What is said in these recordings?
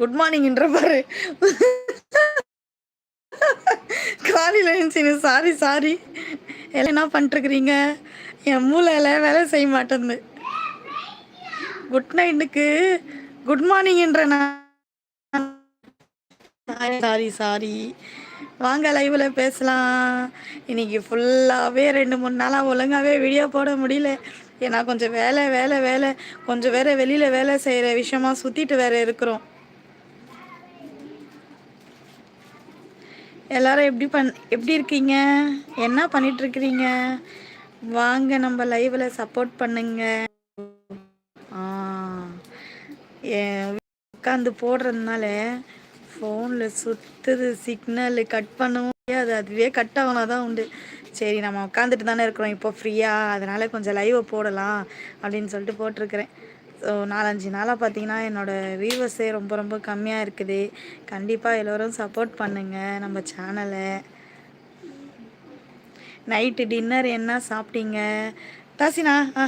Good மார்னிங்ன்ற பாரு. காலையில் எழுந்துச்சிங்க sorry sorry எல்லாம் என்ன பண்ணிட்டுருக்குறீங்க? என் மூளையில் வேலை செய்ய மாட்டேங்குது. குட் நைட்டுக்கு குட் மார்னிங்ன்ற நான் சாரி சாரி வாங்க லைவில் பேசலாம். இன்னைக்கு ஃபுல்லாகவே ரெண்டு மூணு நாளாக ஒழுங்காகவே வீடியோ போட முடியல. ஏன்னா கொஞ்சம் வேலை வேலை வேலை. கொஞ்சம் வேற வெளியில் வேலை செய்கிற விஷயமா சுற்றிட்டு வேற இருக்கிறோம். எல்லாரும் எப்படி பண் எப்படி இருக்கீங்க? என்ன பண்ணிட்டு இருக்கிறீங்க வாங்க நம்ம லைவ்ல சப்போர்ட் பண்ணுங்க. உட்காந்து போடுறதுனால ஃபோனில் சுற்றுது சிக்னல் கட் பண்ணவும் முடியாது. அதுவே கட் ஆகினா தான் உண்டு. சரி நம்ம உட்காந்துட்டு தானே இருக்கிறோம். இப்போ ஃப்ரீயாக அதனால் கொஞ்சம் லைவை போடலாம் அப்படின்னு சொல்லிட்டு போட்டிருக்கிறேன். ஸோ நாலஞ்சு நாளாக பார்த்தீங்கன்னா என்னோடய வியூவர்ஸே ரொம்ப ரொம்ப கம்மியாக இருக்குது. கண்டிப்பாக எல்லோரும் சப்போர்ட் பண்ணுங்கள் நம்ம சேனலை நைட்டு டின்னர் என்ன சாப்பிட்டீங்க? தாசினா ஆ.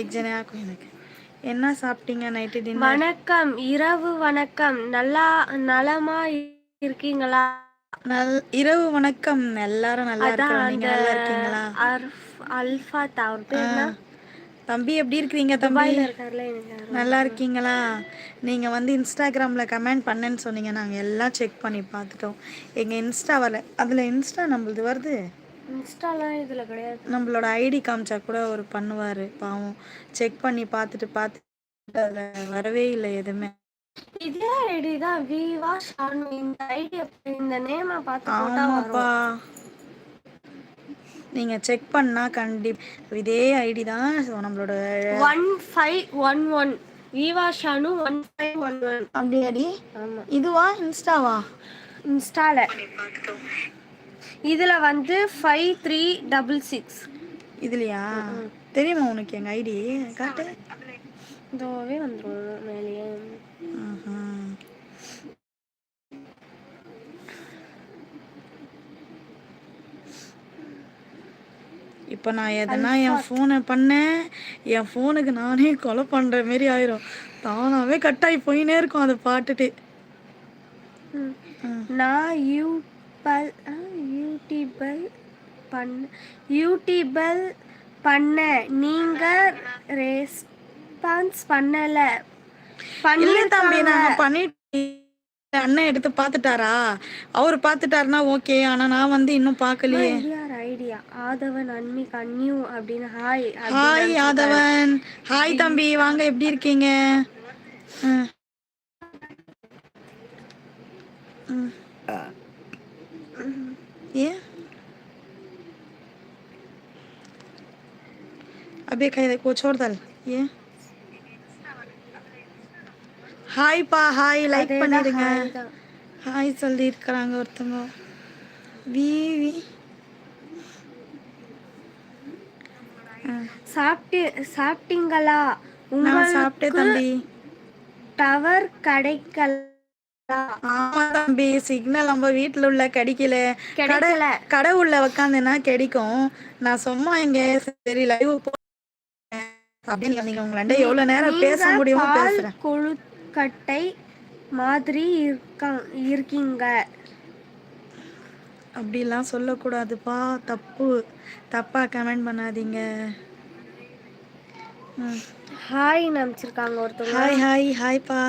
எக்ஸனே ஆக்கும் எனக்கு. என்ன சாப்பிட்டீங்க நைட்டு டின்னர் வணக்கம் இரவு வணக்கம். நல்லா நலமா இருக்கீங்களா? நல் இரவு வணக்கம். எல்லாரும் நல்லா நல்லா இருக்கீங்களா? அல்ஃபா என்ன? தம்பி எப்படி இருக்கிறீங்க தம்பி? நல்லா இருக்கீங்களா? நீங்கள் வந்து இன்ஸ்டாகிராமில் கமெண்ட் பண்ணேன்னு சொன்னீங்க. நாங்கள் எல்லாம் செக் பண்ணி பார்த்துட்டோம். எங்கள் இன்ஸ்டா வரல அதில் இன்ஸ்டா நம்மளது வருது? இன்ஸ்டாலாம் இதுல கிடையாது. நம்மளோட ஐடி காமிச்சா கூட ஒரு பண்ணுவார். பாவம். செக் பண்ணி பார்த்துட்டு பார்த்துட்டு அதில் வரவே இல்லை எதுவுமே. இதே ஐடி தான். விவா ஷானு இந்த ஐடி இந்த நேம பார்த்து ஆமாப்பா. நீங்கள் செக் பண்ணால் கண்டிப்பாக இதே ஐடி தான் நம்மளோட ஒன் ஃபைவ் ஒன் ஒன் விவா Shanu one five one one அப்படியாடி? இதுவா இன்ஸ்டாவா? இன்ஸ்டால. இதுல வந்து ஃபைவ் த்ரீ டபுள் சிக்ஸ் இதுலையா? தெரியுமா உனக்கு எங்கள் ஐடி காட்டு இதோவே வந்துரும் மேலேயே. இப்போ நான் எதனா என் ஃபோனை பண்ணேன். என் ஃபோனுக்கு நானே கொலை பண்ணுற மாரி ஆயிரும். தானாகவே கட் ஆகி போயினே இருக்கும் அதை பாட்டுட்டு. நான் யூபல் யூடியூபல் பண்ண யூடியூபல் பண்ண நீங்க ரெஸ்பான்ஸ் பண்ணல. இல்லை தம்பி நாங்கள் பண்ணிட்டு அண்ணன் எடுத்து பார்த்துட்டாரா? அவர் பார்த்துட்டாருன்னா ஓகே ஆனால் நான் வந்து இன்னும் பார்க்கலையே. ஐடியா ஐடியா ஆதவன் அன்மிக் அன்னியூ அப்படின்னு ஹாய் ஹாய் யாதவன் ஹாய் தம்பி வாங்க எப்படி இருக்கீங்க ம். ம். ஏன் अबे कहीं को छोड़ दल ये ஹாய்ப்பா ஹாய் லைக் பண்ணிடுங்க ஹாய் சொல்லி இருக்கிறாங்க ஒருத்தவங்க வி வி சாப்பிட்டு சாப்பிட்டீங்களா உங்களுக்கு தம்பி. டவர் கிடைக்கல? ஆமா தம்பி. சிக்னல் நம்ம வீட்ல உள்ள கிடைக்கல. கடை கிடைக்கல. கடை உள்ள உக்காந்துன்னா கிடைக்கும். நான் சும்மா இங்க சரி லைவ் அப்படின்னு நீங்க உங்களாண்ட எவ்வளவு நேரம் பேச முடியுமோ பேசுறேன். கொழுக்கட்டை மாதிரி இருக்கா இருக்கீங்க. அப்படிலாம் சொல்லக்கூடாதுப்பா. தப்பு. தப்பா கமெண்ட் பண்ணாதீங்க. ஹாய் நம்பிச்சிருக்காங்க ஒருத்தவங்க. ஹாய் ஹாய் ஹாய்ப்பா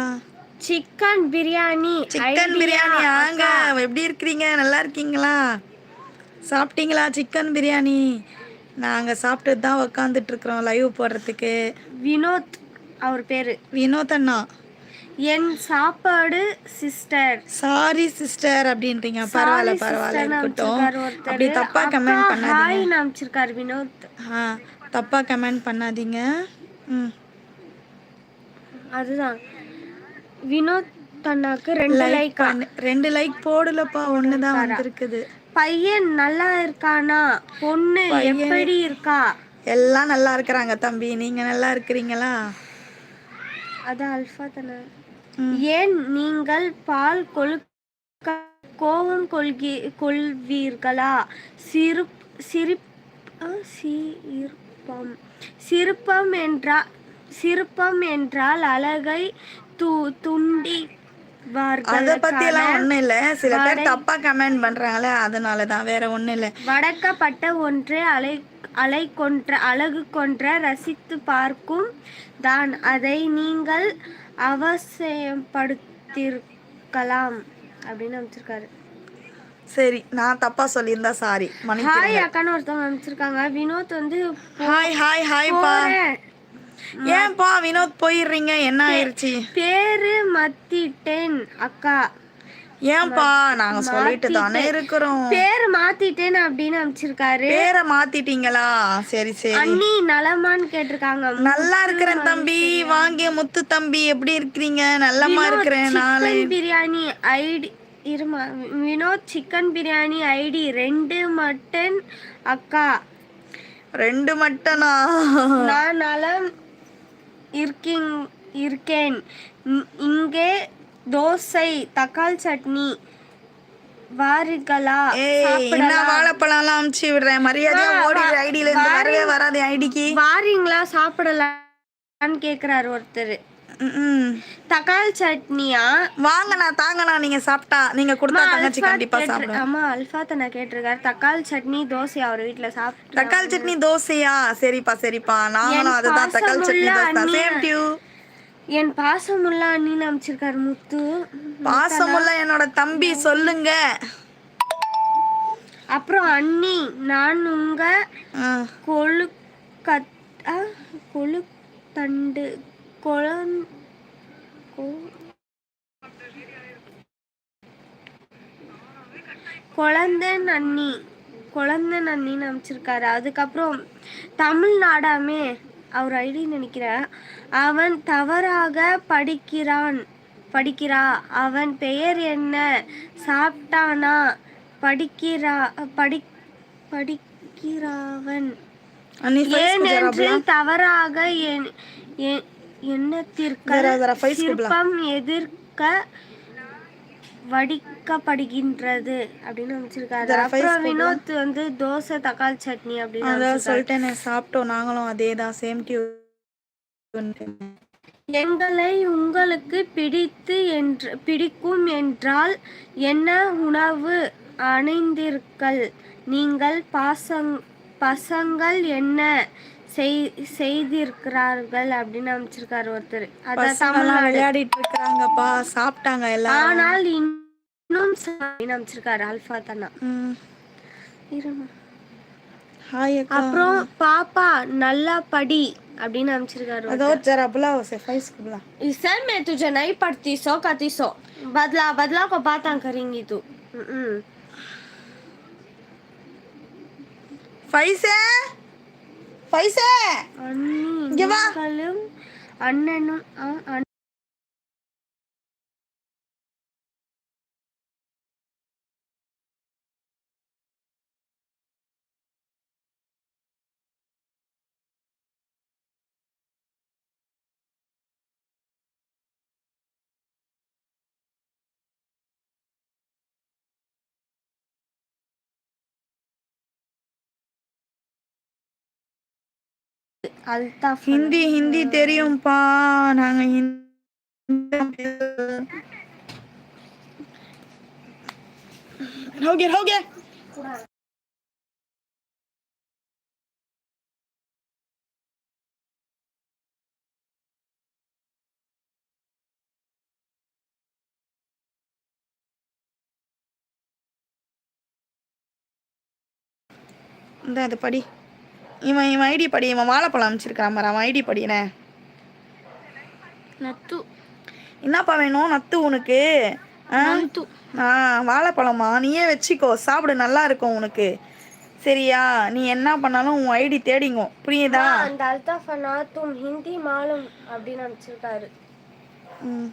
சிக்கன் பிரியாணி சிக்கன் பிரியாணி ஆங்க. எப்படி இருக்கிறீங்க? நல்லா இருக்கீங்களா? சாப்பிட்டீங்களா சிக்கன் பிரியாணி நாங்கள் சாப்பிட்டு தான் உக்காந்துட்டு இருக்கிறோம் லைவ் போடுறதுக்கு. வினோத் அவர் பேரு. வினோத் அண்ணா. என் சாப்பாடு சிஸ்டர் சாரி சிஸ்டர் அப்படின்றீங்க. பரவாயில்ல பரவாயில்ல. இருக்கட்டும். அப்படி தப்பா கமெண்ட் பண்ணாதீங்க. ஹாய் நம்பிச்சிருக்காரு வினோத். ஆ தப்பா கமெண்ட் பண்ணாதீங்க. அதுதான். வினோத் அண்ணாக்கு ரெண்டு லைக் ரெண்டு லைக் போடலப்பா. ஒன்று தான் வந்திருக்குது. பையன் நல்லா இருக்கானா? பொண்ணு எப்படி இருக்கா? எல்லாம் நல்லா இருக்கிறாங்க தம்பி. நீங்கள் நல்லா இருக்கிறீங்களா? அது அல்ஃபா தானே. ஏன் நீங்கள் பால் கொழுக்க கோபம் கொள்கி கொள்வீர்களா? சிறு சிரிப் சிரிப்பம் சிரிப்பம் என்றா சிற்பம் என்றால் அழகை து துண்டி அத பத்தி எல்லாம் ஒண்ணும் இல்ல. சில பேர் தப்பா கமெண்ட் பண்றாங்களே அதனாலதான் வேற ஒண்ணும் இல்ல. வடக்கப்பட்ட ஒன்றை அலை அலை கொன்ற அழகு கொன்ற ரசித்து பார்க்கும் தான். அதை நீங்கள் அவசியப்படுத்திருக்கலாம் அப்படின்னு அமைச்சிருக்காரு. சரி நான் தப்பா சொல்லியிருந்தா சாரி மணி ஹாய் அக்கான்னு ஒருத்தவங்க அமைச்சிருக்காங்க வினோத் வந்து ஹாய் ஹாய் ஹாய்ப்பா போறேன். ஏன்பா வினோத் போயிடுறீங்க? என்ன ஆயிருச்சு? பேரு மத்திட்டேன் அக்கா. ஏன்பா நாங்க சொல்லிட்டு தானே இருக்கிறோம். பேரு மாத்திட்டேன் அப்படின்னு அமைச்சிருக்காரு பேரை மாத்திட்டீங்களா? சரி சரி. அண்ணி நலமான்னு கேட்டிருக்காங்க. நல்லா இருக்கிறேன் தம்பி. வாங்க முத்து தம்பி எப்படி இருக்கிறீங்க? நல்லம்மா இருக்கிறேன் நாளை. பிரியாணி ஐடி இருமா வினோத் சிக்கன் பிரியாணி ஐடி ரெண்டு மட்டன் அக்கா. ரெண்டு மட்டனா? நான் நலம் இருக்கீங் இருக்கேன். இங்கே தோசை தக்காளி சட்னி. வாருங்களா என்ன வாழைப்பழம்லாம் அமுச்சு விடுறேன் மரியாதையா ஓடி ஐடியில இருந்து வரவே வராது ஐடிக்கு. வாரீங்களா சாப்பிடலாம்னு கேக்குறாரு ஒருத்தர். தக்காளி சட்னியா? வாங்கண்ணா தாங்கண்ணா நீங்க சாப்பிட்டா நீங்க கொடுத்தா தங்கச்சி கண்டிப்பா சாப்பிடுவேன் ஆமா அல்ஃபாத்த நான் கேட்டிருக்காரு. தக்காளி சட்னி தோசை அவர் வீட்ல சாப்பிட்டு தக்காளி சட்னி தோசையா? சரிப்பா சரிப்பா. நாங்களும் அதுதான் தக்காளி சட்னி தோசை. சேம் டியூ என் பாசமுள்ள அண்ணின்னு அமைச்சிருக்காரு முத்து. பாசமுள்ள என்னோட தம்பி சொல்லுங்க. அப்புறம் அண்ணி நான் உங்க ஆ, கொழு கத் ஆ, கொழு தண்டு கொழந் குழந்தை நன்னி குழந்தை நன்னின்னு அமைச்சிருக்காரு. அதுக்கப்புறம் தமிழ்நாடாமே அவர் ஐடி நினைக்கிறேன் அவன் தவறாக படிக்கிறான் படிக்கிறா அவன் பெயர் என்ன சாப்பிட்டானா படிக்கிறா படி படிக்கிறாவன். ஏனென்று தவறாக என்- எண்ணத்திற்கு. சிற்பம் எதிர்க்க வடிக்கப்படுகின்றது அப்படின்னு அமைச்சிருக்காரு அப்புறம் வினோத் வந்து தோசை தக்காளி சட்னி அப்படின்னு அதான் சொல்லிட்டேனே சாப்பிட்டோம் நாங்களும் அதே தான் சேம் டியூ எங்களை உங்களுக்கு பிடித்து என்று பிடிக்கும் என்றால் என்ன உணவு அணிந்தீர்கள் நீங்கள் பாசங் பசங்கள் என்ன? செய்- செய்திருக்கிறார்கள் அப்படின்னு அமைச்சிருக்காரு ஒருத்தர் அதான் பசங்கெல்லாம் விளையாடிட்டு இருக்கிறாங்கப்பா சாப்பிட்டாங்க எல்லாரும் ஆனால் இன்னும் ச- அப்படின்னு அமைச்சிருக்காரு அல்ஃபா தானா ம். இருமா ஹாய் அக்கா அப்புறம் பாப்பா நல்லா படி அப்படின்னு அமைச்சிருக்காரு அதோ जरा बुलाओ उसे फेस को बुला सर मैं तुझे नहीं पढ़ती सो कती सो बदला बदला को बातें करेंगी तू हम्म। ஃபைசே ஃபைசே இங்க வா. அண்ணனும் அல்தாஃப் ஹிந்தி ஹிந்தி தெரியும்பா நாங்க ஹிந்தி हो गया हो गया இந்த அது படி இவன் இவன் ஐடி படி இவன் வாழைப்பழம் அமைச்சிருக்கான் பாரு அவன் ஐடி படினே நத்து. என்னப்பா வேணும்? நத்து உனக்கு? ஆ? வாழைப்பழமா? நீயே வச்சுக்கோ சாப்பிடு நல்லா இருக்கும் உனக்கு. சரியா? நீ என்ன பண்ணாலும் உன் ஐடி தேடிங்கோ. புரியுதா? அந்த அல்தாஃப் அண்ணா தும் ஹிந்தி மாலும் அப்படின்னு அமைச்சிருக்காரு ம்.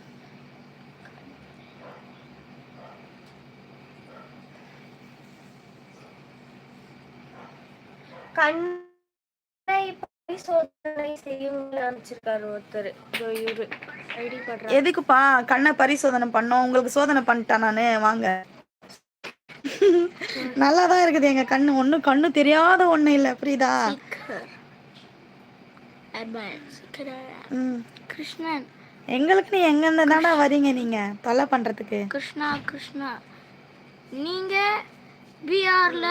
பரிசோதனை செய்யுங்கள் அமைச்சிருக்காரு ஒருத்தர். இவரு. ஐடி பண்றாரு எதுக்குப்பா? கண்ணை பரிசோதனை பண்ணோம். உங்களுக்கு சோதனை பண்ணிட்டேன் நானு. வாங்க. நல்லா தான் இருக்குது எங்க கண்ணு. ஒன்றும் கண்ணு தெரியாத ஒன்றும் இல்லை. புரியுதா? கிருஷ்ணன். எங்களுக்கு நீ எங்கேருந்து தானடா வரீங்க நீங்கள் தொல்லை பண்ணுறதுக்கு கிருஷ்ணா கிருஷ்ணா. நீங்க பிஆர்ல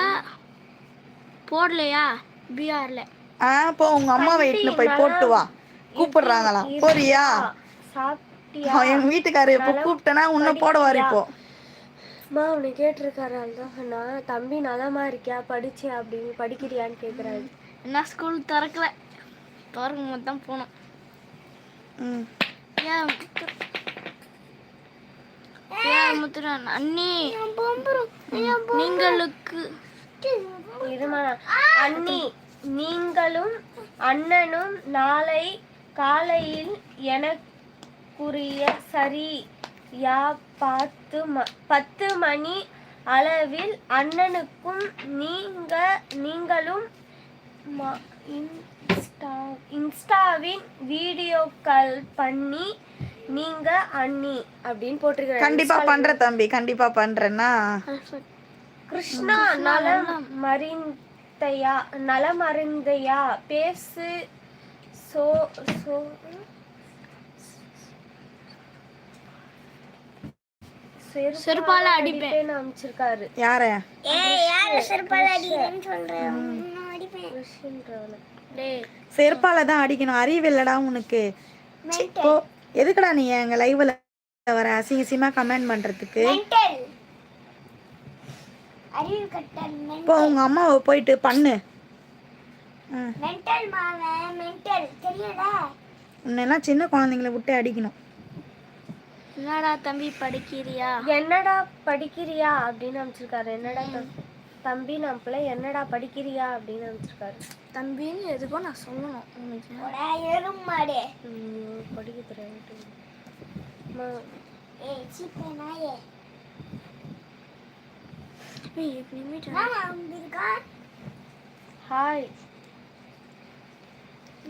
போடலையா? பிஆர்ல ஆ போ உங்கள் அம்மா வீட்டில் போய் போட்டு வா கூப்பிடுறாங்களாம் போறியா? அவன் எங்கள் வீட்டுக்காரர் இப்போ கூப்பிட்டேன்னா உன்னை போடுவார் இப்போ. அம்மா உன்னை கேட்டிருக்காரு அதுதான் நான் தம்பி நலமா இருக்கியா? படிச்சியா அப்படின்னு படிக்கிறியான்னு கேட்குறாரு என்ன ஸ்கூல் திறக்கல. திறக்கும் போது தான் போனோம். ம். ஏன் ஏன் முத்துரான் அண்ணி. நீங்களுக்கு. இருமா அண்ணி. நீங்களும் அண்ணனும் நாளை காலையில் எனக்குரிய சரி யா பத்து ம பத்து மணி அளவில் அண்ணனுக்கும் நீங்க நீங்களும் இன்ஸ்டா இன்ஸ்டாவின் வீடியோக்கள் பண்ணி நீங்க அண்ணி அப்படின்னு போட்டிருக்காரு கண்டிப்பா பண்ற தம்பி கண்டிப்பா பண்றேன்னா. கிருஷ்ணா நலம் மறிந்தையா நலமறிந்தையா பேசு சோ சோ செருப்பால அடிப்பேன். அடிப்பேன்னு அமைச்சிருக்காரு யார? செருப்பால தான் அடிக்கணும். அறிவு இல்லடா உனக்கு. எதுக்குடா நீ எங்க லைவ்ல வர? அசிங்க அசிங்கமா கமெண்ட் பண்றதுக்கு அறிவு கட்டல் போ உங்க அம்மாவை போயிட்டு பண்ணு. மென்டல் மாவன் மென்டல் தெரியல உன்னெல்லாம் சின்ன குழந்தைங்களை விட்டு அடிக்கணும். என்னடா தம்பி படிக்கிறியா? என்னடா படிக்கிறியா அப்படின்னு அமைச்சிருக்காரு என்னடா தம்- தம்பி நம்மள என்னடா படிக்கிறியா அப்படின்னு அமைச்சிருக்காரு தம்பின்னு எதுக்கும் நான் சொல்லணும் உனக்கு. தெரியாது அம்மா, ஹாய்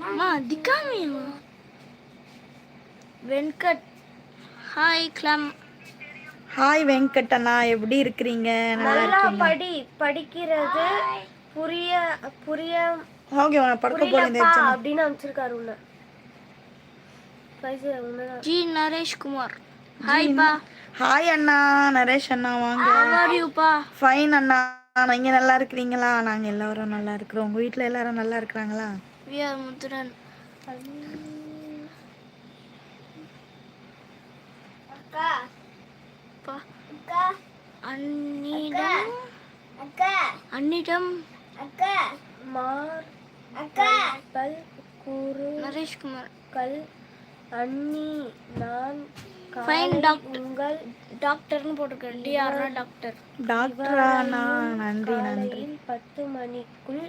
அம்மா திக்காமி வெங்கட் ஹாய் கிளம் ஹாய் வெங்கட்டண்ணா எப்படி இருக்கிறீங்க? நல்லா படி படிக்கிறது. புரிய புரிய. ஓகே படுக்க போறேன் அப்படின்னு பைசா உன்னதான் ஜி நரேஷ்குமார். ஹாய் பா ஹாய் அண்ணா. நரேஷ் அண்ணா வாங்க. ஃபைன் அண்ணா. நீங்க நல்லா இருக்கிறீங்களா? நாங்க எல்லாரும் நல்லா இருக்கிறோம். உங்க வீட்ல எல்லாரும் நல்லா இருக்கிறாங்களா? வி ஆர் முத்துரன் அன்னிடம் மார் பல் கூறு நரேஷ்குமார். கல் அண்ணி நான் ஃபைன் டாக்டர் உங்கள் டாக்டர்னு போட்டிருக்கேன் டிஆர்னா டாக்டர் டாக்டரா அண்ணா நன்றி நன்றி. பத்து மணிக்குள்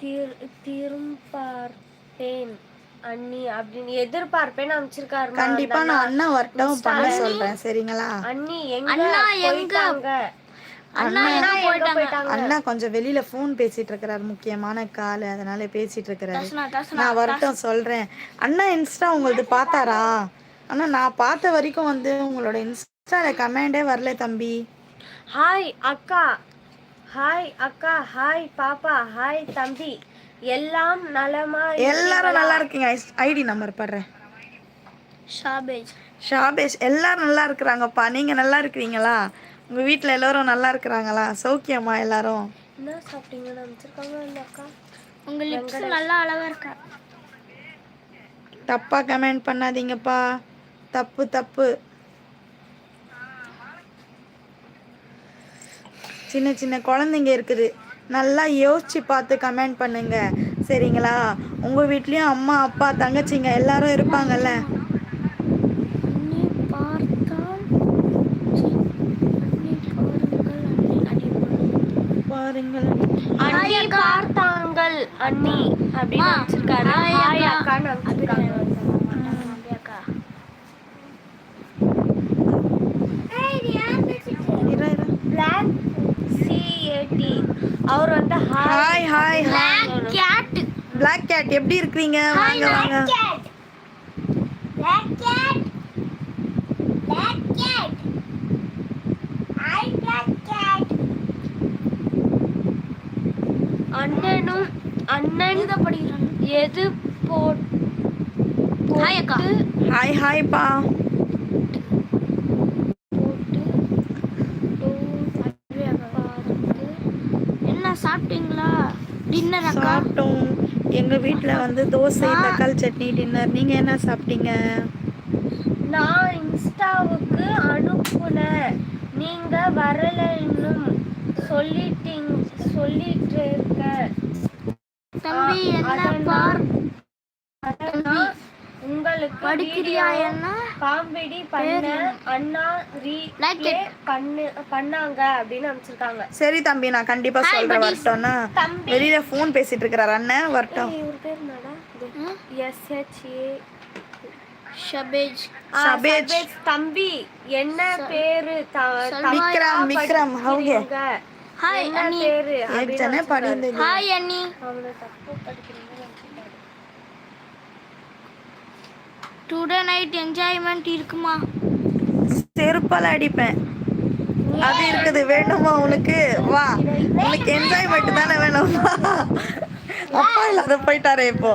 தீர் திரும்பார்ப்பேன் அண்ணி அப்படின்னு எதிர்பார்ப்பேன் அமைச்சிருக்காரு கண்டிப்பா நான் அண்ணா வரட்டும் பண்ண சொல்றேன் சரிங்களா? அண்ணி எங்க அண்ணா எங்க? அண்ணா எங்க போயிட்டாங்க? அண்ணா கொஞ்சம் வெளியில ஃபோன் பேசிட்டு இருக்கிறாரு முக்கியமான கால் அதனால பேசிட்டு இருக்கிறாரு. நான் வரட்டும் சொல்றேன். அண்ணா இன்ஸ்டா உங்களது பார்த்தாரா? அண்ணா நான் பார்த்த வரைக்கும் வந்து உங்களோட இன்ஸ்டால கமெண்டே வரல தம்பி. ஹாய் அக்கா. ஹாய் அக்கா. ஹாய் பாப்பா. ஹாய் தம்பி. எல்லாம் நலமா எல்லாரும் நல்லா இருக்கீங்க. ID number படுறேன். ஷாபேஜ். ஷாபேஷ் எல்லாரும் நல்லா இருக்கிறாங்கப்பா. நீங்க நல்லா இருக்கிறீங்களா? உங்க வீட்ல எல்லாரும் நல்லா இருக்கிறாங்களா? சௌக்கியமா எல்லாரும்? என்ன சாப்பிட்டீங்கன்னு அமைச்சிருக்காங்க அக்கா. உங்க லிப்ஸ் நல்லா அழகா இருக்கா? தப்பா கமெண்ட் பண்ணாதீங்கப்பா. தப்பு தப்பு. சின்ன சின்ன குழந்தைங்க இருக்குது. நல்லா யோசிச்சு பார்த்து கமெண்ட் பண்ணுங்க. சரிங்களா? உங்க வீட்லயும் அம்மா அப்பா தங்கச்சிங்க எல்லாரும் இருப்பாங்கல்ல? பாருங்கள். அண்ணி பார்த்தாங்கள். அண்ணி அப்படின்னு அமைச்சிருக்காரு ஹாய் அக்கான்னு அமைச்சிருக்காங்க அக்கா இரு, இரு. பிளாக் சிஏடி அவர் வந்து hi hi hi hi cat black cat எப்படி இருக்கிறீங்க? வாங்க வாங்க. அண்ணனும் அண்ணன் படிக்கிறான் எது போட் ஹாய் அக்கா. ஹாய் ஹாய்ப்பா என்ன டின்னர் சாப்பிட்டோம். எங்கள் வீட்டில் வந்து தோசை தக்காளி சட்னி டின்னர் நீங்கள் என்ன சாப்பிட்டீங்க? நான் இன்ஸ்டாவுக்கு அனுப்புனேன் நீங்க வரல இன்னும். சொல்லிட்டீங்க சொல்லிட்டு இருக்க தம்பி என்ன பார் உங்களுக்கு படிக்கிறியா என்ன? காமெடி பண்ண அண்ணா ரீ பண்ணு பண்ணாங்க அப்படின்னு அனுப்பிச்சிருக்காங்க. சரி தம்பி நான் கண்டிப்பா சொல்றேன் வரட்டோம்னா. வெளியில ஃபோன் பேசிட்டு இருக்கிறார் அண்ணன் வரட்டும். இவர் பேர் என்னடா? S H A Shabej. Shabej. தம்பி என்ன பேரு? விக்ரம் விக்ரம் அவங்க. ஹாய் அண்ணி. டுடே நைட் என்ஜாய்மெண்ட் இருக்குமா? செருப்பால் அடிப்பேன். அது இருக்குது வேணுமா உனக்கு? வா. உனக்கு என்ஜாய்மெண்ட் தானே வேணும். அப்பா இல்லாத போயிட்டாரே இப்போ.